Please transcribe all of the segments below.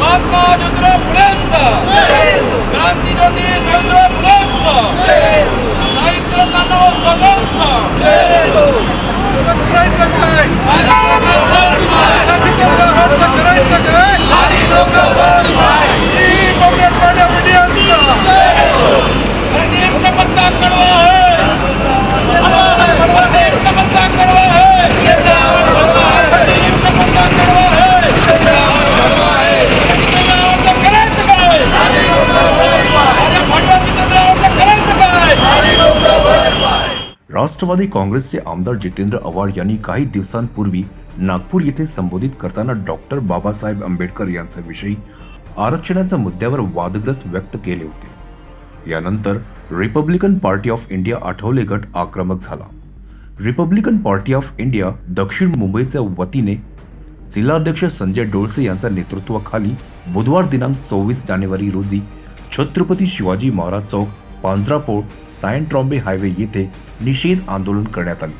Mahatma Jyotirama Rashtrawadi काँग्रेसचे आमदार जितेंद्र आव्हाड यांनी काही दिवसांपूर्वी नागपूर येथे संबोधित करताना डॉक्टर बाबासाहेब आंबेडकर यांच्याविषयी आरक्षणाच्या मुद्द्यावर वादग्रस्त व्यक्त केले होते. यानंतर Republican Party of India Athawale गट आक्रमक झाला. रिपब्लिकन पार्टी ऑफ इंडिया दक्षिण मुंबईच्या वतीने जिल्हाध्यक्ष संजय डोळसे यांच्या नेतृत्वाखाली बुधवार दिनांक चोवीस जानेवारी रोजी छत्रपती शिवाजी महाराज चौक पांजरापोळ सायन ट्रॉम्बे हायवे येथे निषेध आंदोलन करण्यात आले.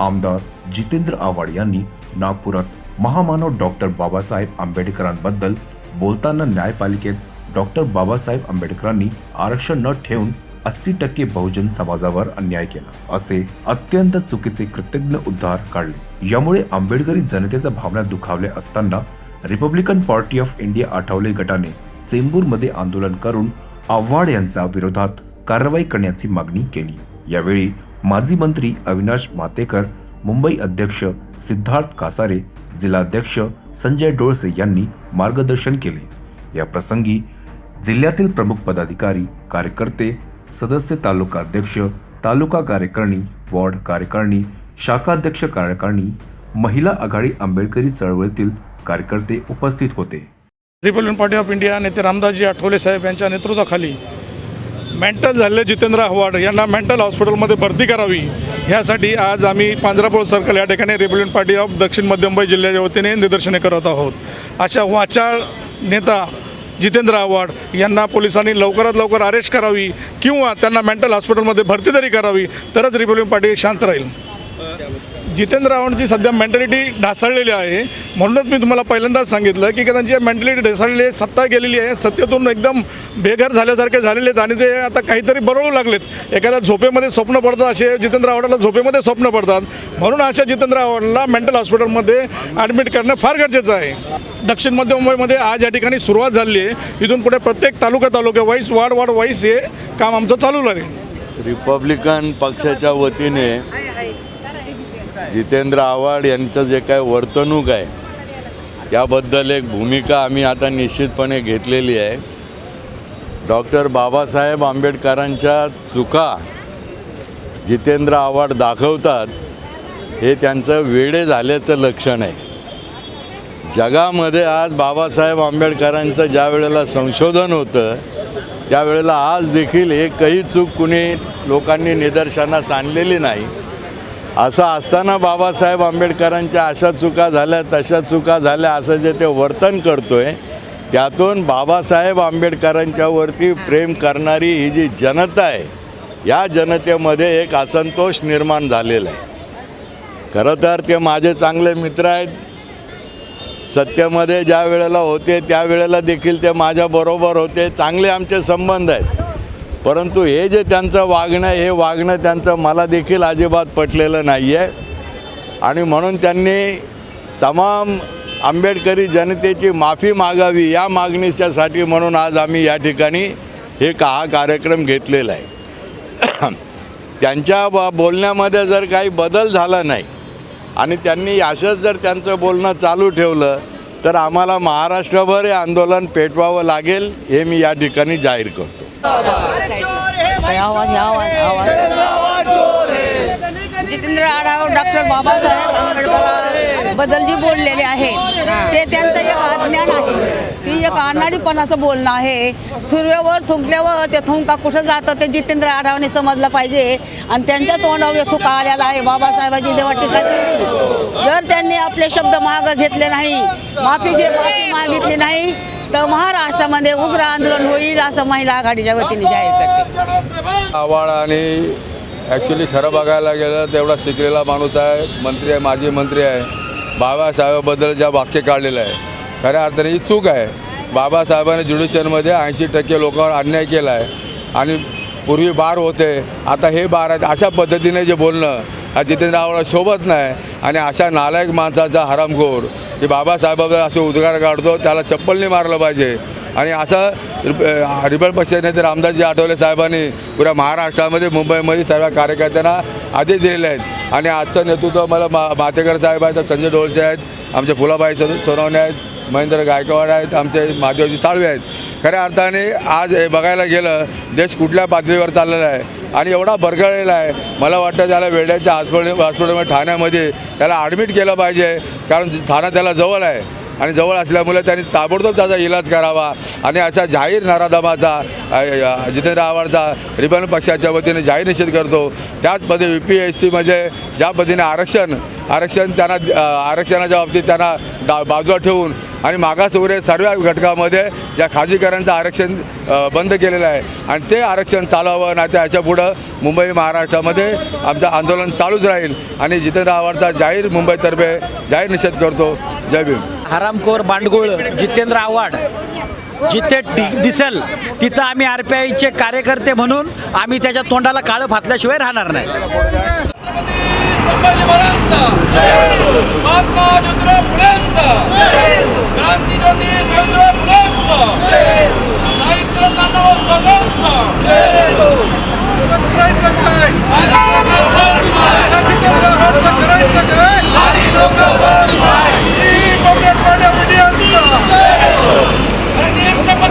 आमदार जितेंद्र आव्हाड यांनी नागपुरात महामानव डॉक्टर बाबासाहेब आंबेडकरांबद्दल बोलताना न्यायपालिकेत डॉक्टर बाबासाहेब आंबेडकरांनी आरक्षण न ठेवून अस्सी टक्के बहुजन समाजावर अन्याय केला असे अत्यंत चुकीचे कृतज्ञ उद्धार काढले. यामुळे आंबेडकरी जनतेच्या भावना दुखावल्या असताना Republican Party of India Athawale गटाने चेंबूरमध्ये आंदोलन करून आव्हाड यांच्या विरोधात कारवाई करण्याची मागणी केली. यावेळी माजी मंत्री अविनाश मातेकर मुंबई अध्यक्ष सिद्धार्थ कासारे जिल्हाध्यक्ष संजय डोळसे यांनी मार्गदर्शन केले. या प्रसंगी जिल्ह्यातील प्रमुख पदाधिकारी कार्यकर्ते सदस्य तालुका अध्यक्ष तालुका कार्यकारिणी वॉर्ड कार्यकारिणी शाखाध्यक्ष कार्यकारिणी महिला आघाडी आंबेडकरी चळवळीतील कार्यकर्ते उपस्थित होते. रिपब्लिकन पार्टी ऑफ इंडिया नेते रामदासजी आठवले साहेब यांच्या नेतृत्वाखाली मेंटल झालेले जितेंद्र आव्हाड यांना मेंटल हॉस्पिटलमध्ये भरती करावी ह्यासाठी आज आम्ही पांजरापूर सर्कल या ठिकाणी रिपब्लिकन पार्टी ऑफ दक्षिण मध्य मुंबई जिल्ह्याच्या वतीने निदर्शने करत आहोत. अशा वाचाळ नेता जितेंद्र आव्हाड यांना पोलिसांनी लवकरात लवकर अरेस्ट करावी किंवा त्यांना मेंटल हॉस्पिटलमध्ये भरती तरी करावी तरच रिपब्लिकन पार्टी शांत राहील. जितेंद्र आव्हाडची सध्या मेंटॅलिटी ढासळलेली आहे. म्हणूनच मी तुम्हाला पहिल्यांदाच सांगितलं की त्यांची मेंटॅलिटी ढासळलेली आहे सत्ता गेलेली आहे सत्तेतून एकदम बेघर झाल्यासारखे झालेले आहेत आणि ते आता काहीतरी बरळू लागलेत. एखाद्या झोपेमध्ये स्वप्न पडतात असे जितेंद्र आव्हाडला झोपेमध्ये स्वप्न पडतात. म्हणून अशा जितेंद्र आव्हाडला मेंटल हॉस्पिटलमध्ये ॲडमिट करणं फार गरजेचं आहे. दक्षिण मध्य मुंबईमध्ये आज या ठिकाणी सुरुवात झाली आहे. इथून पुढे प्रत्येक taluka taluka wise ward ward wise हे काम आमचं चालू लागेल रिपब्लिकन पक्षाच्या वतीने जितेंद्र आव्हाड यांचं जे काय वर्तणूक आहे त्याबद्दल एक भूमिका आम्ही आता निश्चितपणे घेतलेली आहे. डॉक्टर बाबासाहेब आंबेडकरांच्या चुका जितेंद्र आव्हाड दाखवतात हे त्यांचं वेडे झाल्याचं लक्षण आहे. जगामध्ये आज बाबासाहेब आंबेडकरांचं ज्या वेळेला संशोधन होतं त्यावेळेला आज देखील एकही चूक कुणी लोकांनी निदर्शनास आणलेली नाही. असं असताना बाबासाहेब आंबेडकरांच्या अशा चुका झाल्या तशा चुका झाल्या असं जे ते वर्तन करतोय त्यातून बाबासाहेब आंबेडकरांच्यावरती प्रेम करणारी ही जी जनता आहे या जनतेमध्ये एक असंतोष निर्माण झालेला आहे. खरं तर ते माझे चांगले मित्र आहेत. सत्तेमध्ये ज्या वेळेला होते त्यावेळेला देखील ते माझ्याबरोबर होते. चांगले आमचे संबंध आहेत. परंतु हे जे त्यांचं वागणं आहे, हे वागणं त्यांचं मला देखील अजिबात पटलेलं नाही आहे आणि म्हणून त्यांनी तमाम आंबेडकरी जनतेची माफी मागावी या मागणीच्यासाठी म्हणून आज आम्ही या ठिकाणी हे का हा कार्यक्रम घेतलेला आहे. त्यांच्या ब बोलण्यामध्ये जर काही बदल झाला नाही आणि त्यांनी असंच जर त्यांचं बोलणं चालू ठेवलं तर आम्हाला महाराष्ट्रभर हे आंदोलन पेटवावं लागेल हे मी या ठिकाणी जाहीर करतो. 知道吧沈阳王强王强王强 जितेंद्र आढाव डॉक्टर बाबासाहेब आंबेडकर जी बोललेले आहे ते त्यांचं एक अज्ञान आहे. ती एक अनाडीपणाचं बोलणं आहे. सूर्यावर थुंकल्यावर ते थुंका कुठं जातं ते जितेंद्र आढावने समजलं पाहिजे. आणि त्यांच्या तोंडावर हे थुका आलेला आहे. बाबासाहेबांची देवा टीका केली. जर त्यांनी आपले शब्द मागं घेतले नाही माफी घे माफी मागितली नाही तर महाराष्ट्रामध्ये उग्र आंदोलन होईल असं महिला आघाडीच्या वतीने जाहीर करते. आव्हाड आणि ॲक्च्युली खरं बघायला गेलं तेवढा शिकलेला माणूस आहे. मंत्री आहे माजी मंत्री आहे. बाबासाहेबाबद्दल ज्या वाक्य काढलेलं आहे खऱ्या अर्थाने ही चूक आहे. बाबासाहेबांनी ज्युडिशियलमध्ये ऐंशी टक्के लोकांवर अन्याय केला आहे. आणि पूर्वी बार होते. आता हे बार आहेत. अशा पद्धतीने जे बोलणं हा जितेंद्र आव्हाड शोभत नाही. आणि अशा नालायक माणसाचा हरामखोर की बाबासाहेबाबद्दल असे उद्गार काढतो त्याला चप्पलने मारलं पाहिजे. आणि असं रिबल पक्षाने नेते रामदासजी आठवले साहेबांनी पुऱ्या महाराष्ट्रामध्ये मुंबईमध्ये सर्व कार्यकर्त्यांना आदेश दिलेले आहेत. आणि आजचं नेतृत्व मला मा मातेकर साहेब आहेत संजय डोळसे आहेत आमचे फुलाबाई सो सोनवणे आहेत महेंद्र गायकवाड आहेत आमचे महादेवजी साळवे आहेत. खऱ्या अर्थाने आज हे बघायला गेलं देश कुठल्या पातळीवर चाललेला आहे आणि एवढा भरगळलेला आहे. मला वाटतं त्याला वेड्याच्या हॉस्पिटल हॉस्पिटलमध्ये ठाण्यामध्ये त्याला ॲडमिट केलं पाहिजे कारण ठाणा त्याला जवळ आहे. आणि जवळ असल्यामुळे त्यांनी ताबडतोब त्याचा इलाज करावा. आणि अशा जाहीर नराधमाचा जितेंद्र आव्हाडचा रिबन पक्षाच्या वतीने जाहीर निषेध करतो. त्याच पद्धती यू पी एस सीमध्ये ज्या पद्धतीने आरक्षण आरक्षण त्यांना आरक्षणाच्या बाबतीत त्यांना डा बाजूला ठेवून आणि मागासवर्गीय सर्व घटकामध्ये ज्या खाजगीकरांचं आरक्षण बंद केलेलं आहे. आणि ते आरक्षण चालवावं नाही तर याच्या पुढं मुंबई महाराष्ट्रामध्ये आमचं आंदोलन चालूच राहील. आणि जितेंद्र आव्हाडचा जाहीर मुंबईतर्फे जाहीर निषेध करतो. जय भीम. हरामखोर बांडगुळ जितेंद्र आव्हाड. जिथे दिसेल तिथं आम्ही आर पी आयचे कार्यकर्ते म्हणून आम्ही त्याच्या तोंडाला काळं फातल्याशिवाय राहणार नाही. संभाजी